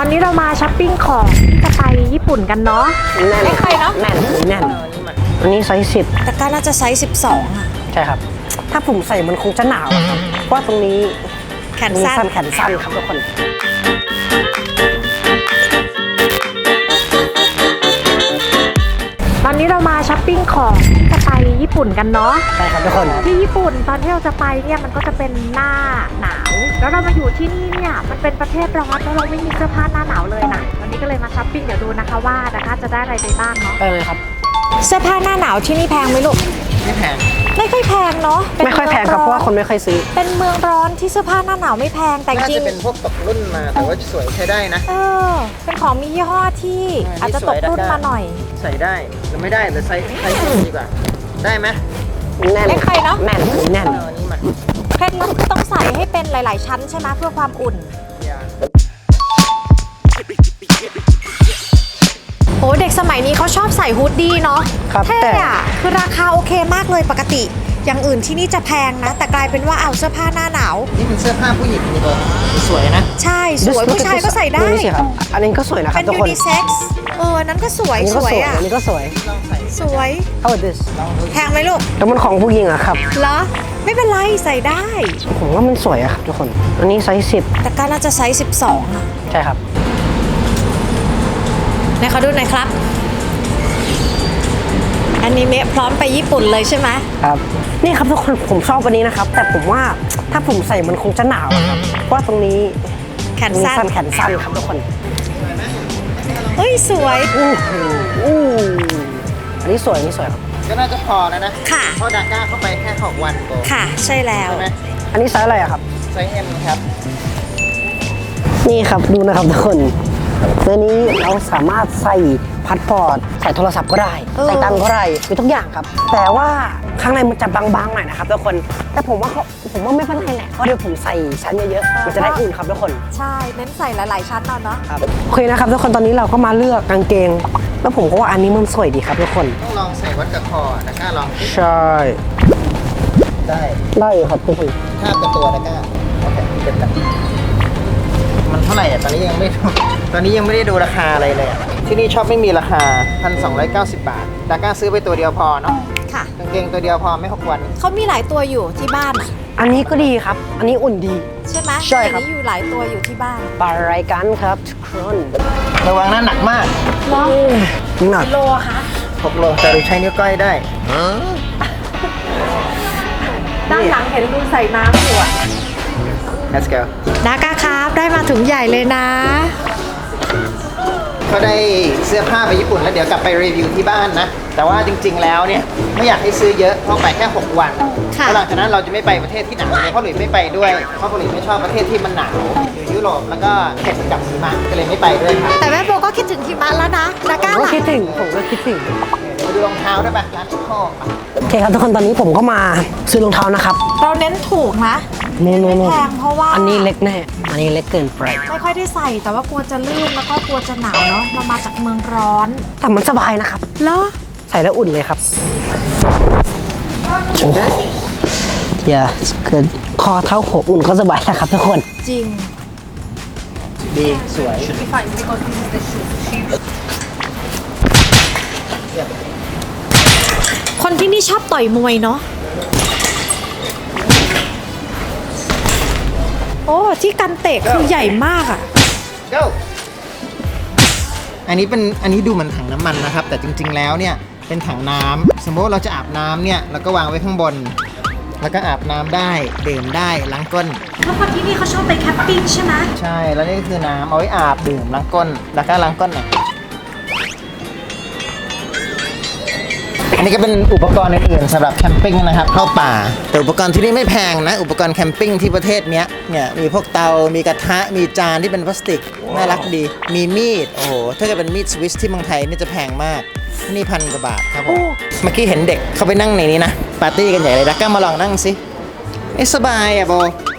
อนนี้เรามาช้อปปิ้งของที่จะไปญี่ปุ่นกันเนาะแน่นไม่ใครเนอะแน่นแน่นอันนี้ไซส์สิบแต่ก็น่าจะไซส์12อะใช่ครับ ถ้าผมใส่มันคงจะหนาวอะครับเพราะว่าตรงนี้แขนมีสั้สั้นนแขนสั้นครับทุกคนตอนนี้เรามาช้อปปิ้งของที่จะไปญี่ปุ่นกันเนาะใช่ครับทุกคนที่ญี่ปุ่นตอนที่เราจะไปเนี่ยมันก็จะเป็นหน้าหนาว แล้วเรามาอยู่ที่นี่เนี่ยมันเป็นประเทศร้อนแล้วเราไม่มีเสื้อผ้าหน้าหนาวเลยนะวันนี้ก็เลยมาช้อปปิ้งเดี๋ยวดูนะคะว่านะคะจะได้อะไรไปบ้างเนาะไปเลยครับ เสื้อผ้าหน้าหนาวที่นี่แพงไหมลูกไม่แพงไม่ค่อยแพงเนาะเป็นไม่ค่อยแพงครับเพราะว่าคนไม่ค่อยซื้อ เป็นเมืองร้อนที่เสื้อผ้าหน้าหนาวไม่แพงแต่จน่าริจะงเป็นพวกตกรุ่นมาแต่ว่าสวยใช้ได้นะเออเป็นของมียี่ห้อที่อ่าอาจจะที่ตสวยกรุ่นได้มาหน่อย ใส่ได้หรือไม่ได้หรือไซส์ไซส์สูงดีกว่า ได้ไหมแน่นไม่ใครเนอะแน่นแน่นเอาอันนี้มา เคล็ดลับคือต้องใส่ให้เป็นหลาย ๆ ชั้นใช่ไหมเพื่อความอุ่นอย่าโอ้เด็กสมัยนี้เขาชอบใส่ฮูดดี้เนาะครับเท่แต่ อะคือราคาโอเคมากเลยปกติ อย่างอื่นที่นี่จะแพงนะ แต่กลายเป็นว่าเอาเสื้อผ้าหน้าหนาว นี่เป็นเสื้อผ้าผู้หญิงนี่เลยสวยนะ ใช่สวยผู้ชายก็ใส่ได้ นี่สิครับอันนี้ก็สวยนะครัเป็บนทุกยูคนนิเซ็กซ์เอออันนั้นก็สวย อันนี้สก็วยสวยอะอันนี้ก็สวยลองใส่สวย How about this ลองดูแพงไหมลูกแล้วมันของผู้หญิงอะครับ เหรอ ไม่เป็นไรใส่ได้ ผมว่ามันสวยอะครับทุกคน อันนี้ไซส์สิบแต่ก็น่าจะไซส์12อะใช่ครับ ไหนขอดูหน่อยครับ อันนี้เมะพร้อมไปญี่ปุ่นเลยใช่ไหมครับ นี่ครับทุกคนผมชอบอันนี้นะครับ แต่ผมว่าถ้าผมใส่มันคงจะหนาวอะครับเพราะว่าตรงนี้แขนมีสั้สั้นนแขนสั้นครับทุกคนเฮ้ยสวย อู้หูอู้อันนี้สวยอันนี้สวยครับ ก็น่าจะพอแล้วนะค่ะ เพราะดาก้าเข้าไปแค่หกวันโกค่ะ ใช่แล้ว ใช่ไหมอันนี้ไซส์อะไรอะครับ ไซส์เอ็มครับ นี่ครับดูนะครับทุกคน ตัวนี้เราสามารถใส่พาสปอร์ตใส่โทรศัพท์ก็ได้เออใส่ตังค์ก็ได้มีทุกอย่างครับ แต่ว่าข้างในมันจะบางๆหน่อยนะครับทุกคน แต่ผมว่าเขาผมว่าไม่เป็นไรแหละเพราะเดี๋ยวผมใส่ชั้นเยอะๆมันจะได้อุ่นครับทุกคน ใช่เน้นใส่หลายๆชั้นเอาเนาะครับโอเคนะครับทุกคนตอนนี้เราก็มาเลือกกางเกง แล้วผมก็ว่าอันนี้มันสวยดีครับทุกคนต้องลองใส่วัดกับคอดาก้าลองสิใช่ได้ได้ครับทุกคนภาพกับตัวดาก้าโอเคเป็นแบบ มันเท่าไหร่อะตอนนี้ยังไม่ ตอนนี้ยังไม่ได้ดูราคาอะไรเลยอะที่นี่ชอบไม่มีราคา 1,290 บาทดาก้าซื้อไปตัวเดียวพอเนาะค่ะ กางเกงตัวเดียวพอไม่หกวัน เขามีหลายตัวอยู่ที่บ้านอะอันนี้ก็ดีครับ อันนี้อุ่นดี ใช่ไหมใช่ครับอันนี้อยู่หลายตัวอยู่ที่บ้านปลารายกันครับทุกคนระวังนะหนักมากเหรอหนักโลอะคะ6โลแต่เราใช้นิ้วก้อยได้ด้านหลังเห็นดูใส่น้ำอยู่อะ Let's go ดาก้าครับ ได้มาถุงใหญ่เลยนะ ก็ได้เสื้อผ้าไปญี่ปุ่นแล้วเดี๋ยวกลับไปรีวิวที่บ้านนะ แต่ว่าจริง ๆ แล้วเนี่ยไม่อยากให้ซื้อเยอะเพราะไปแค่ 6 วันค่ะ แล้วหลังจากนั้นเราจะไม่ไปประเทศที่หนาวเลยเพราะหลุยไม่ไปด้วยเพราะหลุยไม่ชอบประเทศที่มันหนาวอยู่ยุโรปแล้วก็เผ็ดกับหิมะก็เลยไม่ไปด้วยครับแต่แม่โบก็คิดถึงหิมะแล้วนะดาผก้ามก็ล่ะคิดถึงผมก็คิดถึง มาดูรองเท้าด้วยปะร้านชิคโก้ปะโอเคครับทุกคนตอนนี้ผมก็มาซื้อรองเท้านะครับ เราเน้นถูกนะ นู่นไม่นู่นแพงเพราะว่าอันนี้เล็กแน่ อันนี้เล็กเกินไป ไม่ค่อยได้ใส่แต่ว่ากลัวจะลื่นแล้วก็กลัวจะหนาวเนาะเรามาจากเมืองร้อนแต่มันสบายนะครับ เหรอใส่แล้วอุ่นเลยครับโอ้อย่าเกินคอเท้าหัวอุ่นก็สบายแล้วครับทุกคน จริง ดีสวย คนที่นี่ชอบต่อยมวยเนาะ อ้ที่กันเตะคือใหญ่มากอะ go อันนี้เป็นอันนี้ดูเหมือนถังน้ำมันนะครับ แต่จริง ๆ แล้วเนี่ยเป็นถังน้ำสมมติว่าเราจะอาบน้ำเนี่ยเราก็วางไว้ข้างบน แล้วก็อาบน้ำได้ดื่มได้ล้างก้น แล้วคนที่นี่เขาชอบไปแคมปิ้งใช่ไหม ใช่ แล้วนี่ก็คือน้ำเอาไว้อาบดื่มล้างก้น แล้วก็ล้างก้นหน่อย อันนี้ก็เป็นอุปกรณ์อื่นๆสำหรับแคมปิ้งนะครับเข้าป่า แต่อุปกรณ์ที่นี่ไม่แพงนะ อุปกรณ์แคมปิ้งที่ประเทศเนี้ยเนี่ยมีพวกเตา มีกระทะ มีจานที่เป็นพลาสติก น่ารักดี มีมีด โอ้โห ถ้าเกิดเป็นมีดสวิสที่เมืองไทยนี่จะแพงมาก นี่พันกว่าบาทครับผม เมื่อกี้เห็นเด็กเขาไปนั่งในนี้นะ ปาร์ตี้กันใหญ่เลยดักก้ามาลองนั่งสิไม่สบายอะโบ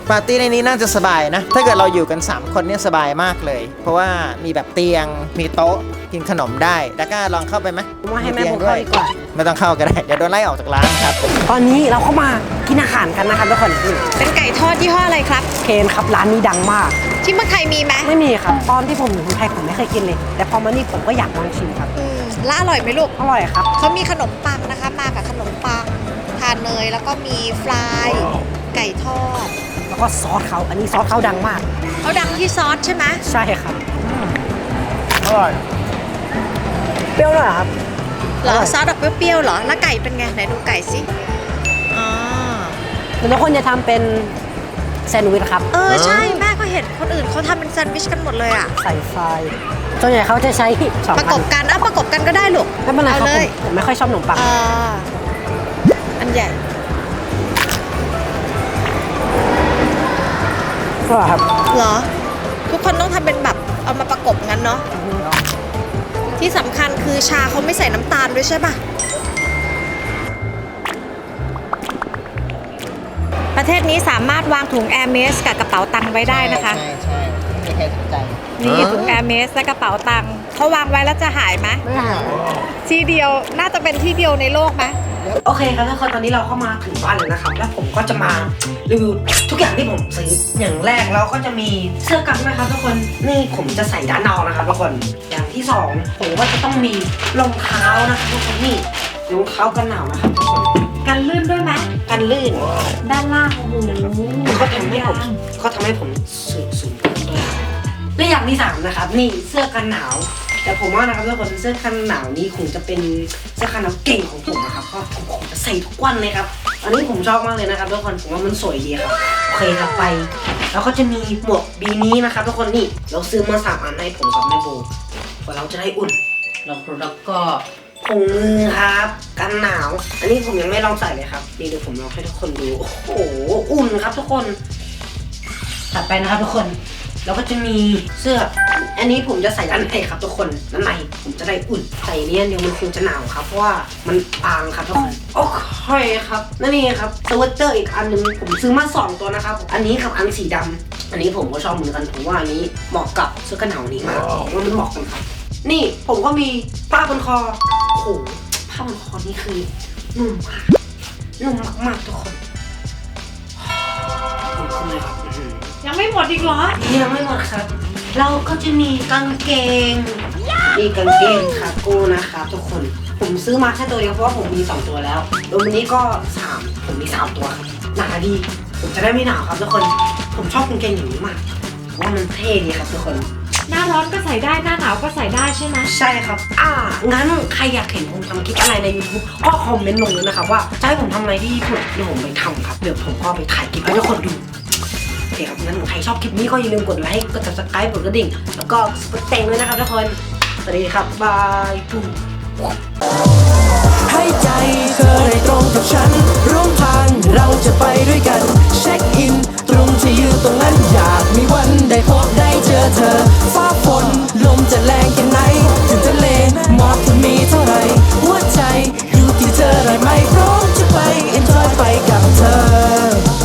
ปาร์ตี้ในนี้น่าจะสบายนะ ถ้าเกิดเราอยู่กัน 3 คนเนี่ยสบายมากเลย เพราะว่ามีแบบเตียง มีโต๊ะ กินขนมได้ดักก้าลองเข้าไปไหมผมว่าให้แม่ตียงผมเข้าดีกว่า ไม่ต้องเข้าก็ได้เดี๋ยวโดนไล่ออกจากร้านครับ ตอนนี้เราเข้ามากินอาหารกันนะครับทุกคนนี่เป็นไก่ทอดยี่ห้ออะไรครับ เคนครับร้านนี้ดังมาก ที่เมืองไทยมีไหมไม่มีครับ ตอนที่ผมอยู่เมืองไทยผมไม่เคยกินเลย แต่พอมานี่ผมก็อยากลองชิมครับ อืมแล้วอร่อยไหมลูก อร่อยครับ เขามีขนมปังนะคะ มากับขนมปัง ทานเนยแล้วก็มีฟราย ไก่ทอด แล้วก็ซอสเขาอันนี้ซอสเขาดังมาก เขาดังที่ซอสใช่ไหมใช่ครับ อร่อยเป รี้ยวหน่อยครับ เหรออร่อย ซอสแบบเปรี้ยวๆเหรอ แล้วไก่เป็นไง ไหนดูไก่สิอ๋อแล้วทุกคนจะทำเป็นแซนด์วิชครับเออใช่แม่ก็เห็นคนอื่นเขาทำเป็นแซนด์วิชกันหมดเลยอะ ใส่ไฟส่วนใหญ่เขาจะใช้สองประกอับนกันอะประกบกันก็ได้ลูกไม่เป็นไรครับเอาผเลมยผมไม่ค่อยชอบขนมปังอ่าอันใหญ่ ก็ครับเหรอ ทุกคนต้องทำเป็นแบบเอามาประกบงั้นเนาะ ที่สำคัญคือชาเขาไม่ใส่น้ำตาลด้วยใช่ปะประเทศนี้สามารถวางถุงแอร์เมสกับกระเป๋าตังค์ไว้ได้นะคะใช่ใช่ไม่มีใครสนใจนี่ถุงแอร์เมสและกระเป๋าตังค์เขาวางไว้แล้วจะหายไหมไม่หาย ที่เดียวน่าจะเป็นที่เดียวในโลกไหม โอเคครับทุกคนตอนนี้เราเข้ามาถึงบ้านเลยนะครับแล้วผมก็จะมารีวิวทุกอย่างที่ผมซื้ออย่างแรกเราก็จะมีเสื้อกันนะครับทุกคนนี่ผมจะใส่ด้านนอกนะครับทุกคนอย่างที่สองผมก็จะต้องมีรองเท้านะครับทุกคนนี่รองเท้ากันหนาวนะครับทุกคนกันลื่นด้วยไหมกันลื่นด้านล่างโอ้โหก็ทำให้ผมก็ทำให้ผมสูงสูงด้วยและอย่างที่สามนะครับนี่เสื้อกันหนาวแต่ผมว่านะครับทุกคนเสื้อกันหนาวนี้คงจะเป็น เสื้อกันาวเก่งของผมนะครับก็ผมจะใส่ทุกวันเลยครับ อันนี้ผมชอบมากเลยนะครับทุกคนผมว่ามันสวยดีครับโอเคครับไป แล้วก็จะมีหมวกบีนี้นะครับทุกคนนี่เราซื้อมาสามอันให้ผมกับแม่โบเพื่อเราจะได้อุ่นแล้วแล้วก็ถุงมือครับกันหนาว อันนี้ผมยังไม่ลองใส่เลยครับนี่เดี๋ยวผมลองให้ทุกคนดูโอ้โหอุ่นครับทุกคนถัดไปนะครับทุกคน แล้วก็จะมีเสื้อ อันนี้ผมจะใส่ด้านในครับทุกคนด้านในผมจะได้อุ่นใส่เนี้ยเดี๋ยวมันคงจะหนาวครับเพราะว่ามันบางครับทุกคนโอเคครับนั่นนี่ครับสเวตเตอร์อีกอันหนึงผมซื้อมาสองตัวนะครับอันนี้กับอันสีดำอันนี้ผมก็ชอบเหมือนกันผมว่าอันนี้เหมาะกับเสื้อกันหนาวนี้มากผมว่ามันเหมาะกันครับนี่ผมก็มีผ้าบนคอโอ้โหผ้าบนคอนี่คือนุ่มมากนุ่มมากๆทุกคนผมขึ้นเลยครับอื้อหือ ยังไม่หมดอีกเหรอ ยังไม่หมดครับ เราก็จะมีกางเกงนี่กางเกงคาโก้นะครับทุกคน ผมซื้อมาแค่ตัวเดียวเพราะว่าผมมี 2 ตัวแล้วรวมวันนี้ก็3ผมมี3ตัวครับหนาดี ผมจะได้ไม่หนาวครับทุกคน ผมชอบกางเกงอย่างนี้มากเพราะว่ามันเท่ดีครับทุกคน หน้าร้อนก็ใส่ได้ หน้าหนาวก็ใส่ได้ใช่ไหมใช่ครับ อ่า งั้นใครอยากเห็นผมทำคลิปอะไรใน YouTube ก็คอมเมนต์ลงเลยนะครับว่าจะให้ผมทำอะไรที่ญี่ปุ่นเดี๋ยวผมไปทำครับ เดี๋ยวผมก็ไปถ่ายคลิปให้ทุกคนดูโอ คครับงั้นใครชอบคลิปนี้ก็อย่าลืมกดไลค์ กด subscribe กดกระดิ่ง แล้วก็กดแต่งด้วยนะครับทุกคน สวัสดีครับบายให้ใจเธอได้ตรงกับฉัน ร่วมทางเราจะไปด้วยกัน เช็คอิน ตรงที่ยืนตรงนั้นอยากมีวันได้พบได้เจอเธอ ฟ้าฝนลมจะแรงกัน